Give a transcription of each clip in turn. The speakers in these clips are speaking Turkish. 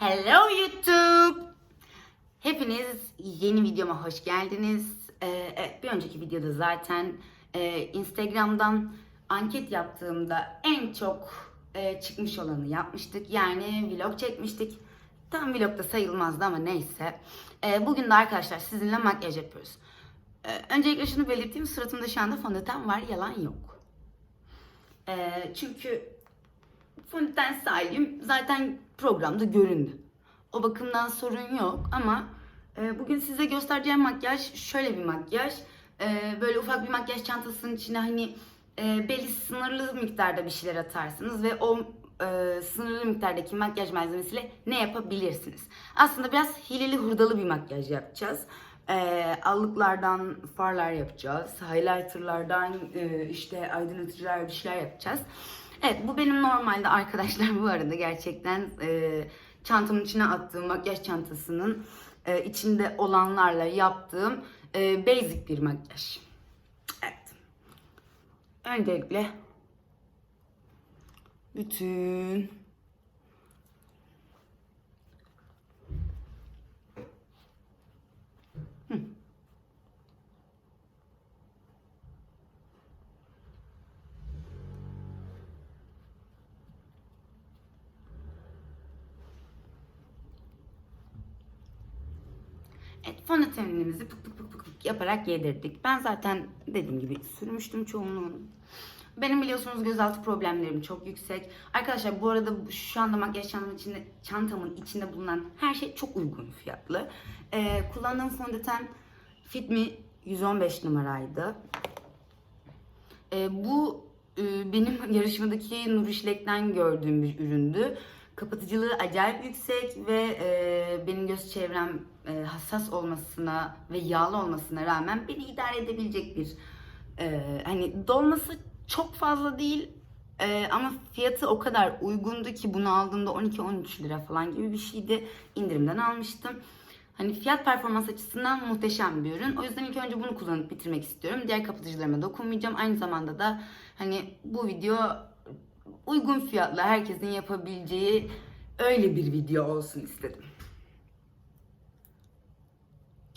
Hello YouTube. Hepiniz yeni videoma hoş geldiniz. Ee, bir önceki videoda zaten e, Instagram'dan anket yaptığımda en çok e, çıkmış olanı yapmıştık. Yani vlog çekmiştik. Tam vlog da sayılmazdı ama neyse. Ee, bugün de arkadaşlar sizinle makyaj yapıyoruz. Ee, öncelikle şunu belirteyim. Suratımda şu anda fondöten var. Yalan yok. Ee, çünkü fondöten style'im zaten programda göründü. O bakımdan sorun yok ama e, bugün size göstereceğim makyaj şöyle bir makyaj. E, böyle ufak bir makyaj çantasının içine hani e, belli sınırlı miktarda bir şeyler atarsınız ve o e, sınırlı miktardaki makyaj malzemesiyle ne yapabilirsiniz? Aslında biraz hileli hurdalı bir makyaj yapacağız. E, allıklardan farlar yapacağız. Highlighterlardan e, işte aydınlatıcılar bir şeyler yapacağız. Evet bu benim normalde arkadaşlar bu arada gerçekten e, çantamın içine attığım makyaj çantasının e, içinde olanlarla yaptığım e, basic bir makyaj. Evet. Öncelikle bütün Evet, fondötenimizi pık pık pık pık yaparak yedirdik. Ben zaten dediğim gibi sürmüştüm çoğunluğunu. Benim biliyorsunuz gözaltı problemlerim çok yüksek. Arkadaşlar bu arada şu anda makyaj çantamın içinde, çantamın içinde bulunan her şey çok uygun fiyatlı. Ee, kullandığım fondöten Fit Me 115 numaraydı. Ee, bu e, benim yarışmadaki Nur İşlek'ten gördüğüm bir üründü. Kapatıcılığı acayip yüksek ve e, benim göz çevrem e, hassas olmasına ve yağlı olmasına rağmen beni idare edebilecek bir e, hani dolması çok fazla değil e, ama fiyatı o kadar uygundu ki bunu aldığımda 12-13 lira falan gibi bir şeydi. İndirimden almıştım. Hani fiyat performans açısından muhteşem bir ürün. O yüzden ilk önce bunu kullanıp bitirmek istiyorum. Diğer kapatıcılarıma dokunmayacağım. Aynı zamanda da hani bu video uygun fiyatla herkesin yapabileceği öyle bir video olsun istedim.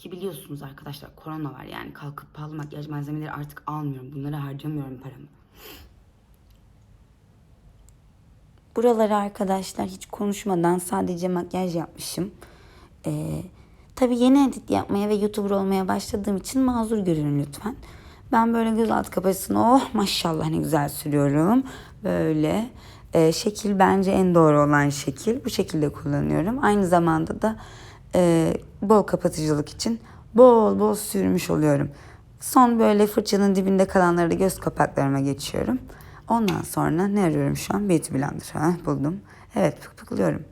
Ki biliyorsunuz arkadaşlar korona var yani kalkıp pahalı makyaj malzemeleri artık almıyorum. Bunlara harcamıyorum paramı. Buraları arkadaşlar hiç konuşmadan sadece makyaj yapmışım. Ee, tabii yeni edit yapmaya ve YouTuber olmaya başladığım için mazur görün lütfen. Ben böyle göz altı kapasını oh maşallah ne güzel sürüyorum. Böyle Ee, şekil bence en doğru olan şekil. Bu şekilde kullanıyorum. Aynı zamanda da e, bol kapatıcılık için bol bol sürmüş oluyorum. Son böyle fırçanın dibinde kalanları da göz kapaklarıma geçiyorum. Ondan sonra ne arıyorum şu an? Beauty Blender. Ha, buldum. Evet pık pıklıyorum.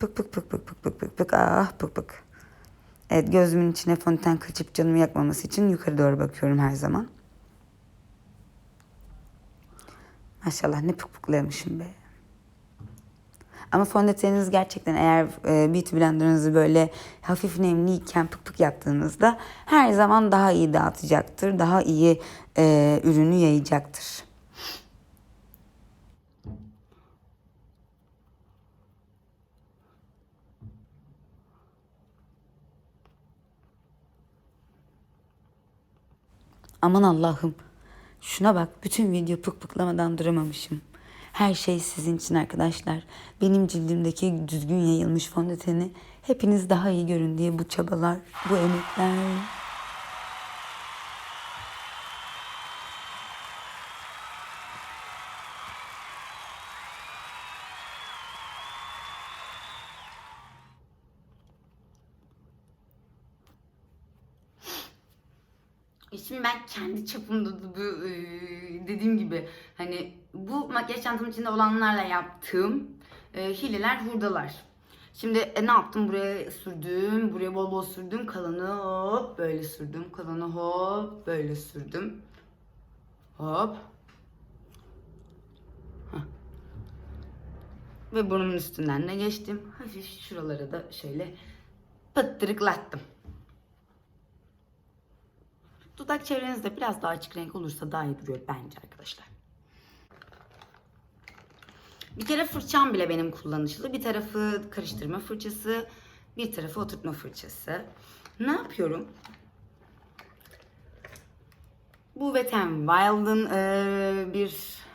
Pık pık pık pık pık pık pık pık. Ah pık pık. Evet gözümün içine fondöten kaçıp canımı yakmaması için yukarı doğru bakıyorum her zaman. Maşallah ne pık pıklamışım be. Ama fondöteniniz gerçekten eğer e, beauty blenderınızı böyle hafif nemliyken pık pık yaptığınızda her zaman daha iyi dağıtacaktır. Daha iyi e, ürünü yayacaktır. Aman Allah'ım. Şuna bak bütün video pık pıklamadan duramamışım. Her şey sizin için arkadaşlar. Benim cildimdeki düzgün yayılmış fondöteni hepiniz daha iyi görün diye bu çabalar, bu emekler. Şimdi ben kendi çapımda da bu makyaj çantamın içinde olanlarla yaptığım e, hileler hurdalar. Şimdi e, ne yaptım? Buraya sürdüm. Buraya bol bol sürdüm. Kalanı hop böyle sürdüm. Kalanı hop böyle sürdüm. Hop. Hah. Ve burnumun üstünden de geçtim. Hafif şuralara da şöyle pıttırıklattım. Dudak çevrenizde biraz daha açık renk olursa daha iyi duruyor bence arkadaşlar. Bir kere fırçam bile benim kullanışlı. Bir tarafı karıştırma fırçası, bir tarafı oturtma fırçası. Ne yapıyorum? Bu Wet n Wild'ın eee, bir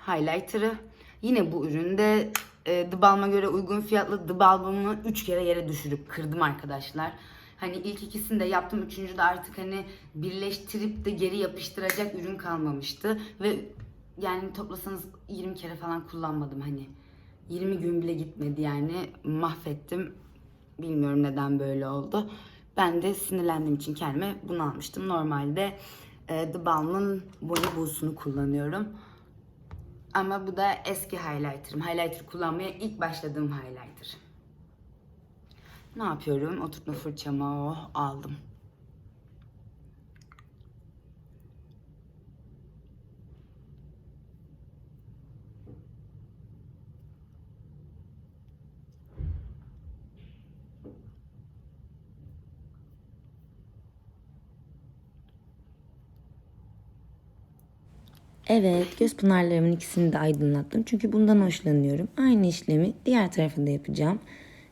highlighter'ı. Yine bu üründe e, The Balm'a göre uygun fiyatlı The Balm'ımı 3 kere yere düşürüp kırdım arkadaşlar. Hani ilk ikisini de yaptım. Üçüncü de artık hani birleştirip de geri yapıştıracak ürün kalmamıştı. Ve yani toplasanız 20 kere falan kullanmadım hani. 20 gün bile gitmedi yani. Mahvettim. Bilmiyorum neden böyle oldu. Ben de sinirlendiğim için kendime bunu almıştım. Normalde e, The Balm'ın Bonnie Bu'sunu kullanıyorum. Ama bu da eski highlighter'ım. Highlighter kullanmaya ilk başladığım highlighter. Ne yapıyorum? Oturtma fırçamı oh, aldım. Evet, göz pınarlarımın ikisini de aydınlattım. Çünkü bundan hoşlanıyorum. Aynı işlemi diğer tarafa da yapacağım.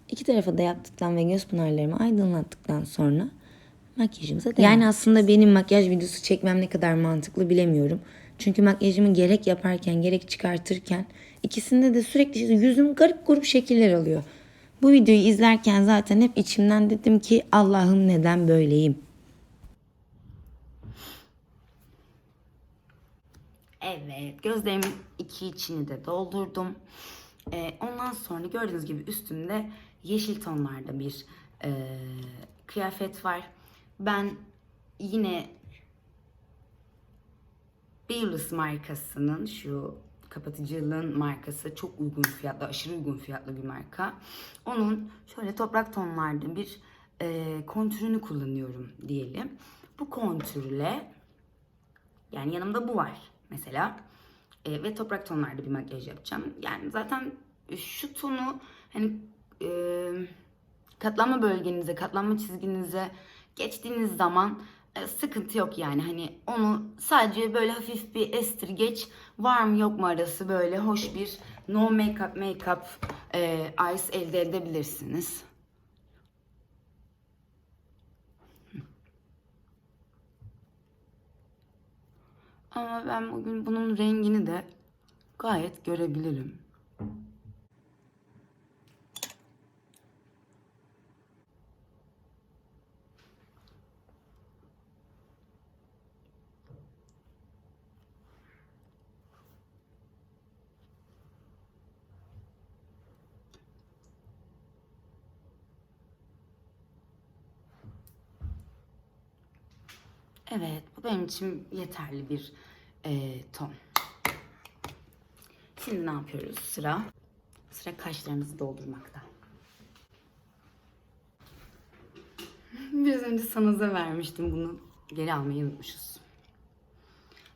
İki tarafa da yaptıktan ve göz pınarlarımı aydınlattıktan sonra makyajımıza devam Yani aslında benim makyaj videosu çekmem ne kadar mantıklı bilemiyorum. Çünkü makyajımı gerek yaparken gerek çıkartırken ikisinde de sürekli yüzüm garip grup şekiller alıyor. Bu videoyu izlerken zaten hep içimden dedim ki Allah'ım neden böyleyim? Evet, gözlerimin iki içini de doldurdum. Ee, ondan sonra gördüğünüz gibi üstünde yeşil tonlarda bir e, kıyafet var. Ben yine Beerless markasının şu kapatıcılığın markası çok uygun fiyatlı, aşırı uygun fiyatlı bir marka. Onun şöyle toprak tonlarda bir e, kontürünü kullanıyorum diyelim. Bu kontürle yani yanımda bu var mesela. E, ve toprak tonlarda bir makyaj yapacağım. Yani zaten şu tonu hani e, katlanma bölgenize, katlanma çizginize geçtiğiniz zaman e, sıkıntı yok yani. Hani onu sadece böyle hafif bir estirgeç var mı yok mu arası böyle hoş bir no makeup makeup e, eyes elde edebilirsiniz. Ama ben bugün bunun rengini de gayet görebilirim. Evet, bu benim için yeterli bir e, ton. Şimdi ne yapıyoruz? Sıra sıra kaşlarımızı doldurmakta. Biraz önce sanıza vermiştim bunu. Geri almayı unutmuşuz.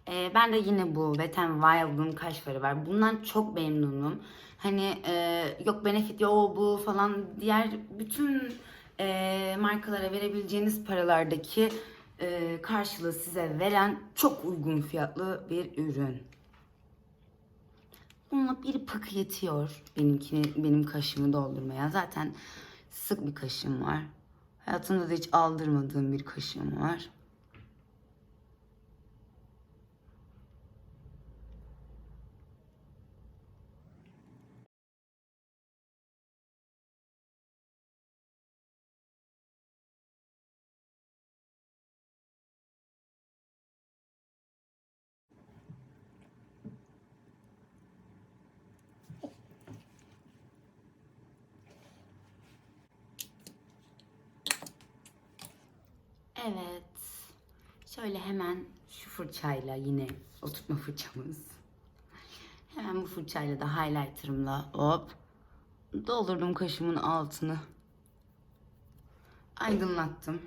Ee, ben de yine bu Wet n Wild'ın kaş farı var. Bundan çok memnunum. Hani e, yok Benefit o bu falan diğer bütün e, markalara verebileceğiniz paralardaki e, karşılığı size veren çok uygun fiyatlı bir ürün. Bununla bir pık yetiyor benimkini, benim kaşımı doldurmaya. Zaten sık bir kaşım var. Hayatımda da hiç aldırmadığım bir kaşım var. Evet. Şöyle hemen şu fırçayla yine oturtma fırçamız. Hemen bu fırçayla da highlighter'ımla hop doldurdum kaşımın altını. Aydınlattım.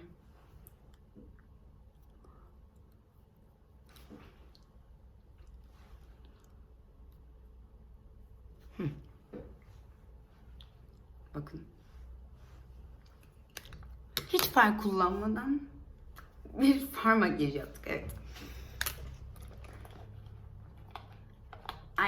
Bakın. Hiç far kullanmadan bir far makyajı evet.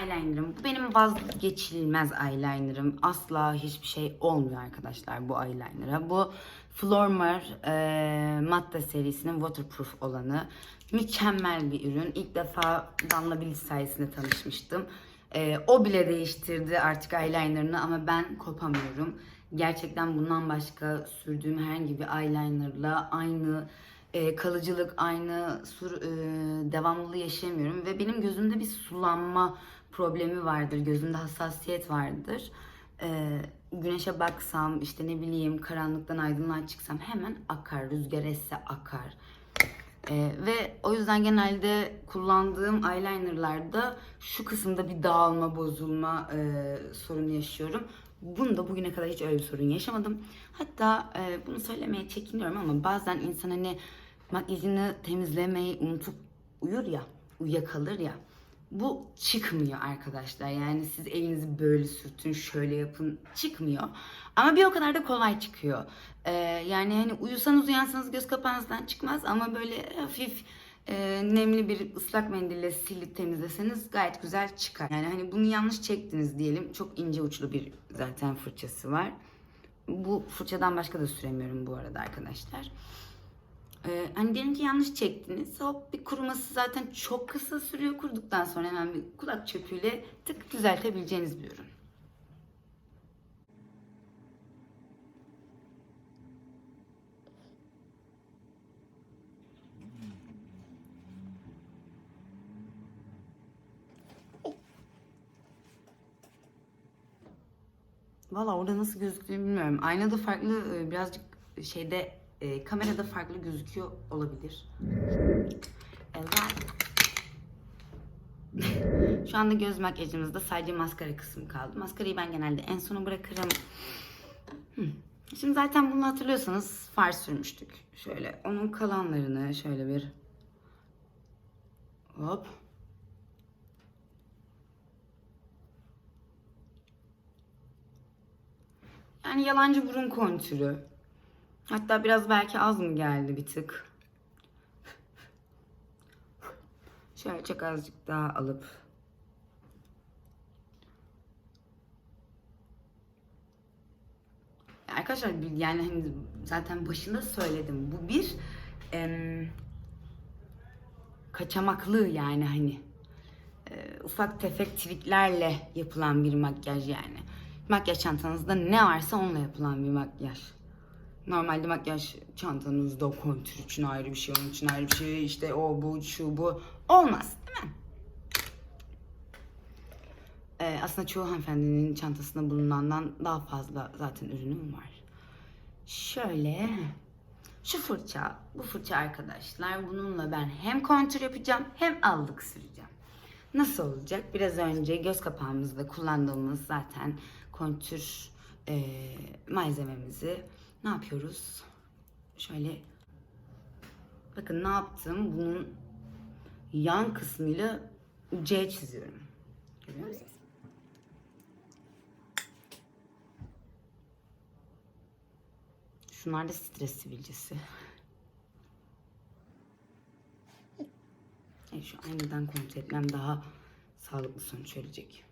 eyelinerım. Bu benim vazgeçilmez eyelinerım. Asla hiçbir şey olmuyor arkadaşlar bu eyeliner'a. Bu Flormar e, Matte serisinin waterproof olanı. Mükemmel bir ürün. İlk defa Damla Bilic sayesinde tanışmıştım. E, o bile değiştirdi artık eyeliner'ını ama ben kopamıyorum. Gerçekten bundan başka sürdüğüm herhangi bir eyeliner'la aynı e, kalıcılık, aynı sur, e, devamlılığı yaşayamıyorum ve benim gözümde bir sulanma problemi vardır, gözümde hassasiyet vardır. E, güneşe baksam, işte ne bileyim karanlıktan aydınlığa çıksam hemen akar, rüzgar esse akar. E, ve o yüzden genelde kullandığım eyelinerlarda şu kısımda bir dağılma, bozulma e, sorunu yaşıyorum. Bunu da bugüne kadar hiç öyle bir sorun yaşamadım. Hatta e, bunu söylemeye çekiniyorum ama bazen insan hani makyajını temizlemeyi unutup uyur ya, uyuyakalır ya. Bu çıkmıyor arkadaşlar. Yani siz elinizi böyle sürtün, şöyle yapın çıkmıyor. Ama bir o kadar da kolay çıkıyor. Ee, yani hani uyusanız uyansanız göz kapağınızdan çıkmaz ama böyle hafif e, nemli bir ıslak mendille silip temizleseniz gayet güzel çıkar. Yani hani bunu yanlış çektiniz diyelim. Çok ince uçlu bir zaten fırçası var. Bu fırçadan başka da süremiyorum bu arada arkadaşlar. Ee, hani diyelim ki yanlış çektiniz. Hop bir kuruması zaten çok kısa sürüyor. Kuruduktan sonra hemen bir kulak çöpüyle tık düzeltebileceğiniz bir ürün. Valla orada nasıl gözüktüğünü bilmiyorum. Aynada farklı e, birazcık şeyde e, kamerada farklı gözüküyor olabilir. Evet. Şu anda göz makyajımızda sadece maskara kısmı kaldı. Maskarayı ben genelde en sona bırakırım. Hı. Şimdi zaten bunu hatırlıyorsanız far sürmüştük. Şöyle onun kalanlarını şöyle bir hop Yani yalancı burun kontürü. Hatta biraz belki az mı geldi bir tık. Şöyle çok azıcık daha alıp. Arkadaşlar yani hani zaten başında söyledim. Bu bir em, kaçamaklı yani hani e, ufak tefek triklerle yapılan bir makyaj yani. Makyaj çantanızda ne varsa onunla yapılan bir makyaj. Normalde makyaj çantanızda kontür için ayrı bir şey, onun için ayrı bir şey, işte o bu, şu bu. Olmaz değil mi? Ee, aslında çoğu hanımefendinin çantasında bulunandan daha fazla zaten ürünüm var. Şöyle. Şu fırça, bu fırça arkadaşlar. Bununla ben hem kontür yapacağım hem allık süreceğim. Nasıl olacak? Biraz önce göz kapağımızda kullandığımız zaten kontür e, malzememizi ne yapıyoruz? Şöyle bakın ne yaptım? Bunun yan kısmıyla C çiziyorum. Görüyor musunuz? Şunlar da stres sivilcesi. Evet, şu aynadan kontrol etmem daha sağlıklı sonuç verecek.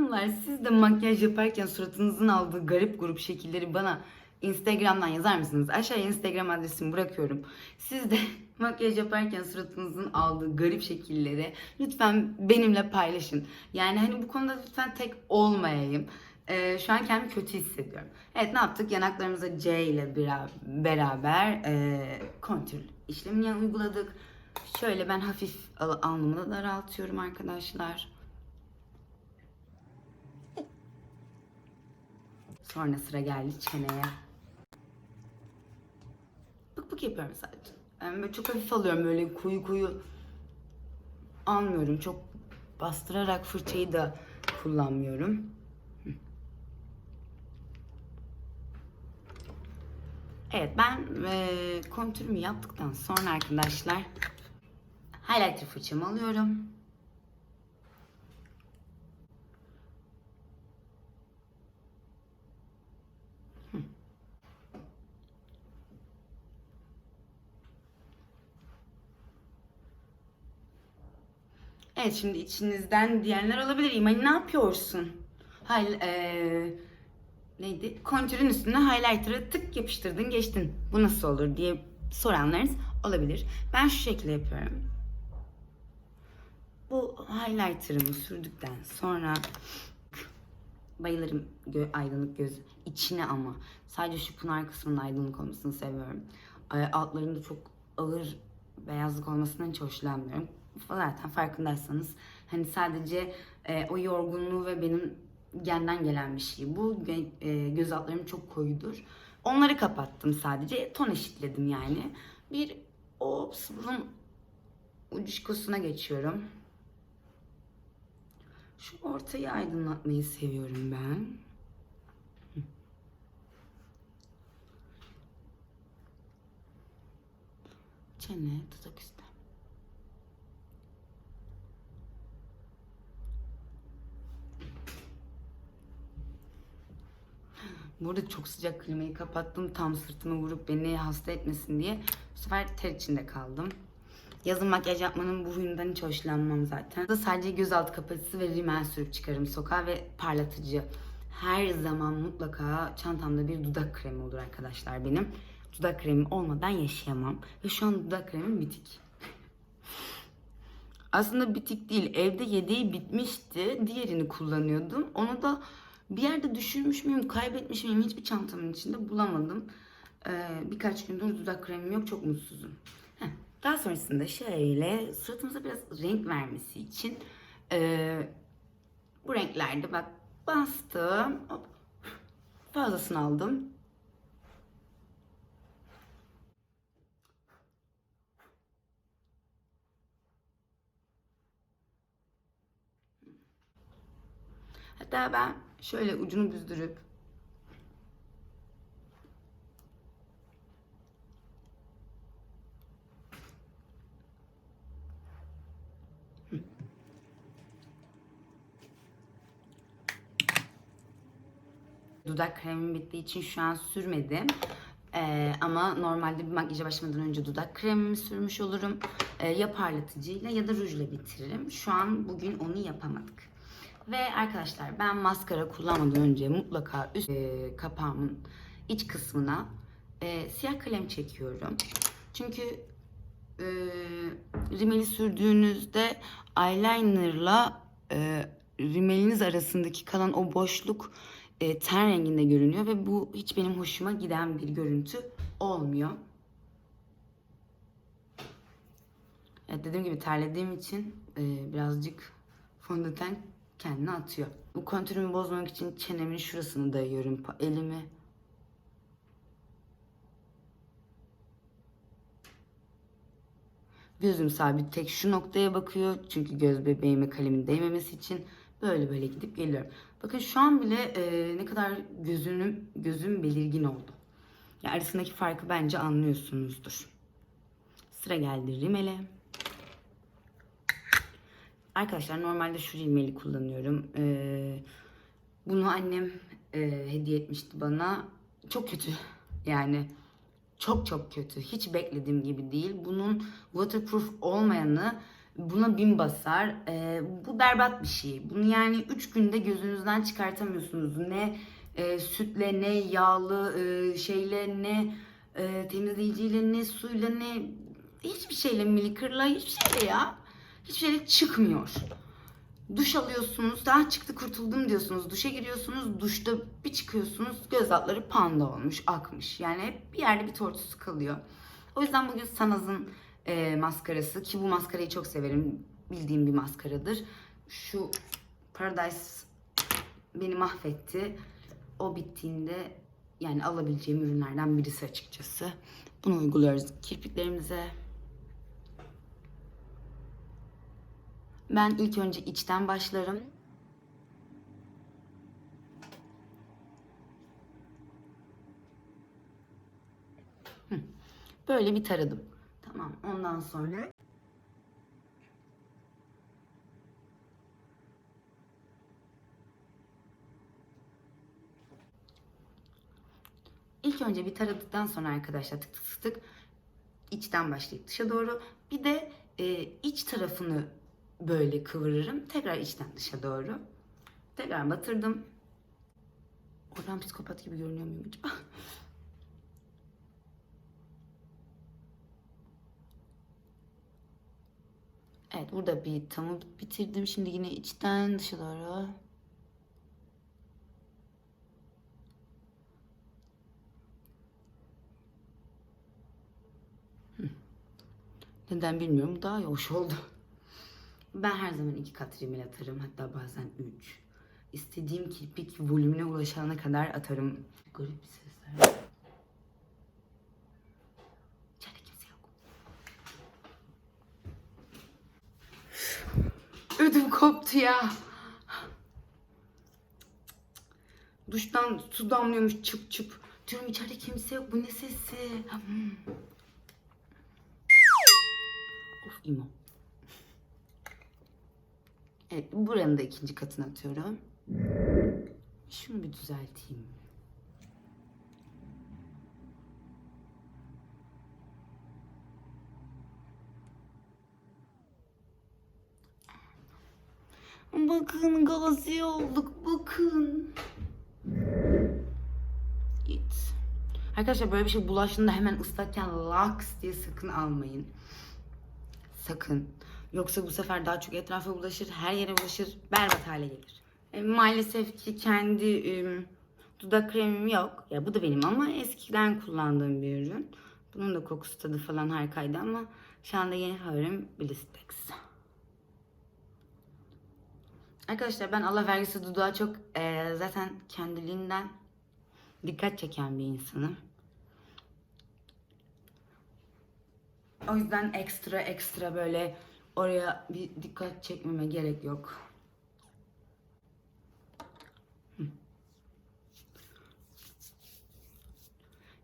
Hanımlar siz de makyaj yaparken suratınızın aldığı garip grup şekilleri bana Instagram'dan yazar mısınız? Aşağıya Instagram adresimi bırakıyorum. Siz de makyaj yaparken suratınızın aldığı garip şekilleri lütfen benimle paylaşın. Yani hani bu konuda lütfen tek olmayayım. Ee, şu an kendimi kötü hissediyorum. Evet ne yaptık? Yanaklarımıza C ile bera- beraber e, kontür işlemini uyguladık. Şöyle ben hafif al- alnımı da daraltıyorum arkadaşlar. Sonra sıra geldi çeneye. Bık bık yapıyorum sadece. Yani böyle çok hafif alıyorum böyle kuyu kuyu almıyorum. Çok bastırarak fırçayı da kullanmıyorum. Evet ben e, kontürümü yaptıktan sonra arkadaşlar highlighter fırçamı alıyorum. Evet şimdi içinizden diyenler olabilir. İmani ne yapıyorsun? Hayır, eee neydi? Kontürün üstüne highlighter'ı tık yapıştırdın geçtin. Bu nasıl olur diye soranlarınız olabilir. Ben şu şekilde yapıyorum. Bu highlighter'ımı sürdükten sonra bayılırım gö- aydınlık göz içine ama sadece şu pınar kısmının aydınlık olmasını seviyorum. Ee, Altlarında çok ağır beyazlık olmasından hiç hoşlanmıyorum. Zaten farkındaysanız hani sadece e, o yorgunluğu ve benim genden gelen bir şey. Bu e, göz altlarım çok koyudur. Onları kapattım sadece. Ton eşitledim yani. Bir o sıvının ucuşkosuna geçiyorum. Şu ortayı aydınlatmayı seviyorum ben. Çene, tutak üstte. Burada çok sıcak klimayı kapattım. Tam sırtımı vurup beni hasta etmesin diye. Bu sefer ter içinde kaldım. Yazın makyaj yapmanın bu huyundan hiç hoşlanmam zaten. Da sadece gözaltı kapatıcısı ve rimel sürüp çıkarım sokağa ve parlatıcı. Her zaman mutlaka çantamda bir dudak kremi olur arkadaşlar benim. Dudak kremi olmadan yaşayamam. Ve şu an dudak kremim bitik. Aslında bitik değil. Evde yedeği bitmişti. Diğerini kullanıyordum. Onu da bir yerde düşürmüş müyüm, kaybetmiş miyim hiçbir çantamın içinde bulamadım. Ee, birkaç gündür dudak kremim yok. Çok mutsuzum. Heh. Daha sonrasında şöyle suratımıza biraz renk vermesi için ee, bu renklerde bak bastım. Hop, fazlasını aldım. Hatta ben şöyle ucunu büzdürüp Dudak kremim bittiği için şu an sürmedim. Ee, ama normalde bir makyaja başlamadan önce dudak kremimi sürmüş olurum. Ee, ya parlatıcıyla ya da rujla bitiririm. Şu an bugün onu yapamadık. Ve arkadaşlar ben maskara kullanmadan önce mutlaka üst e, kapağımın iç kısmına e, siyah kalem çekiyorum. Çünkü e, rimeli sürdüğünüzde eyelinerla e, rimeliniz arasındaki kalan o boşluk e, ten renginde görünüyor ve bu hiç benim hoşuma giden bir görüntü olmuyor. Evet dediğim gibi terlediğim için e, birazcık fondöten kendini atıyor. Bu kontürümü bozmamak için çenemin şurasını dayıyorum. Elimi Gözüm sabit tek şu noktaya bakıyor. Çünkü göz bebeğime kalemin değmemesi için böyle böyle gidip geliyorum. Bakın şu an bile e, ne kadar gözünüm gözüm belirgin oldu. Ya arasındaki farkı bence anlıyorsunuzdur. Sıra geldi rimele. Arkadaşlar normalde şu rimeli kullanıyorum. Ee, bunu annem e, hediye etmişti bana. Çok kötü. Yani çok çok kötü. Hiç beklediğim gibi değil. Bunun waterproof olmayanı buna bin basar. Ee, bu berbat bir şey. Bunu yani 3 günde gözünüzden çıkartamıyorsunuz. Ne e, sütle, ne yağlı e, şeyle, ne e, temizleyiciyle, ne suyla, ne hiçbir şeyle, milikırla, hiçbir şeyle ya. Hiçbir şeyle çıkmıyor. Duş alıyorsunuz, daha çıktı kurtuldum diyorsunuz. Duşa giriyorsunuz, duşta bir çıkıyorsunuz, göz altları panda olmuş, akmış. Yani hep bir yerde bir tortusu kalıyor. O yüzden bugün Sanaz'ın e, maskarası ki bu maskarayı çok severim. Bildiğim bir maskaradır. Şu Paradise beni mahvetti. O bittiğinde yani alabileceğim ürünlerden birisi açıkçası. Bunu uyguluyoruz kirpiklerimize. Ben ilk önce içten başlarım. Böyle bir taradım. Tamam. Ondan sonra İlk önce bir taradıktan sonra arkadaşlar tık tık tık içten başlayıp dışa doğru bir de e, iç tarafını böyle kıvırırım. Tekrar içten dışa doğru. Tekrar batırdım. Oradan psikopat gibi görünüyor muyum acaba? Evet burada bir tamı bitirdim. Şimdi yine içten dışa doğru. Neden bilmiyorum. Daha hoş oldu. Ben her zaman iki kat rimel atarım. Hatta bazen üç. İstediğim kirpik volümüne ulaşana kadar atarım. Garip bir sesler. İçeride kimse yok. Ödüm koptu ya. Duştan su damlıyormuş çıp çıp. Diyorum içeride kimse yok. Bu ne sesi? Hmm. Of imo. Evet buranın da ikinci katını atıyorum. Şunu bir düzelteyim. Bakın gazi olduk bakın. Git. Arkadaşlar böyle bir şey bulaştığında hemen ıslakken laks diye sakın almayın. Sakın. Yoksa bu sefer daha çok etrafa bulaşır, her yere bulaşır, berbat hale gelir. E, maalesef ki kendi e, dudak kremim yok. Ya bu da benim ama eskiden kullandığım bir ürün. Bunun da kokusu tadı falan harikaydı ama şu anda yeni favorim Blistex. Arkadaşlar ben Allah vergisi dudağa çok e, zaten kendiliğinden dikkat çeken bir insanım. O yüzden ekstra ekstra böyle oraya bir dikkat çekmeme gerek yok.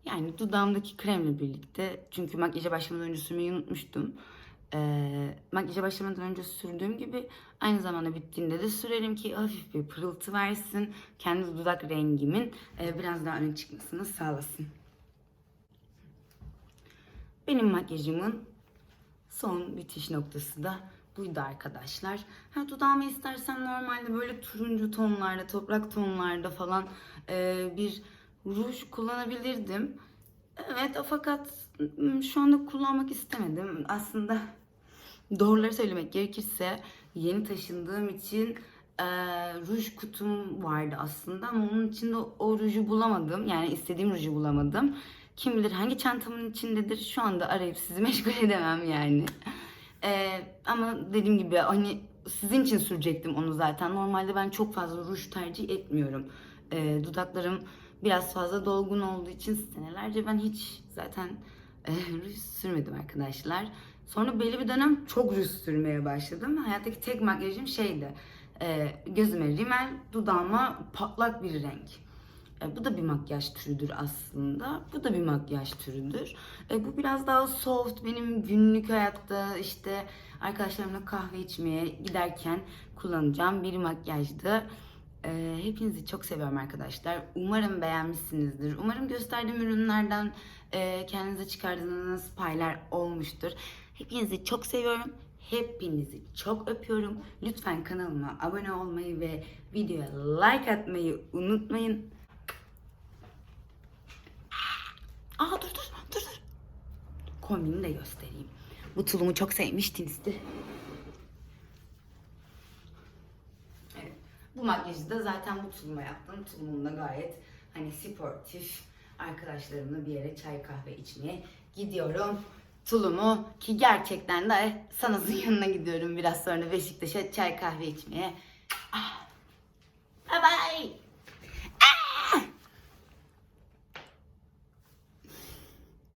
Yani dudağımdaki kremle birlikte çünkü makyaja başlamadan önce sürmeyi unutmuştum. Ee, makyaja başlamadan önce sürdüğüm gibi aynı zamanda bittiğinde de sürerim ki hafif bir pırıltı versin. Kendi dudak rengimin e, biraz daha öne çıkmasını sağlasın. Benim makyajımın son bitiş noktası da buydu arkadaşlar. Ha, dudağımı istersem normalde böyle turuncu tonlarda, toprak tonlarda falan e, bir ruj kullanabilirdim. Evet fakat şu anda kullanmak istemedim. Aslında doğruları söylemek gerekirse yeni taşındığım için e, ruj kutum vardı aslında ama onun içinde o ruju bulamadım. Yani istediğim ruju bulamadım. Kim bilir hangi çantamın içindedir şu anda arayıp sizi meşgul edemem yani. E, ama dediğim gibi hani sizin için sürecektim onu zaten. Normalde ben çok fazla ruj tercih etmiyorum. E, dudaklarım biraz fazla dolgun olduğu için senelerce ben hiç zaten e, ruj sürmedim arkadaşlar. Sonra belli bir dönem çok ruj sürmeye başladım. Hayattaki tek makyajım şeydi. E, gözüme rimel, dudağıma patlak bir renk. E, bu da bir makyaj türüdür aslında. Bu da bir makyaj türüdür. E, bu biraz daha soft. Benim günlük hayatta işte arkadaşlarımla kahve içmeye giderken kullanacağım bir makyajdı. E, hepinizi çok seviyorum arkadaşlar. Umarım beğenmişsinizdir. Umarım gösterdiğim ürünlerden kendinize çıkardığınız paylar olmuştur. Hepinizi çok seviyorum. Hepinizi çok öpüyorum. Lütfen kanalıma abone olmayı ve videoya like atmayı unutmayın. Kombini de göstereyim. Bu tulumu çok sevmiştinizdir. Evet. Bu makyajı da zaten bu tuluma yaptım. Tulumum da gayet hani sportif. Arkadaşlarımla bir yere çay kahve içmeye gidiyorum. Tulumu ki gerçekten de sanatın yanına gidiyorum biraz sonra Beşiktaş'a çay kahve içmeye. Ah,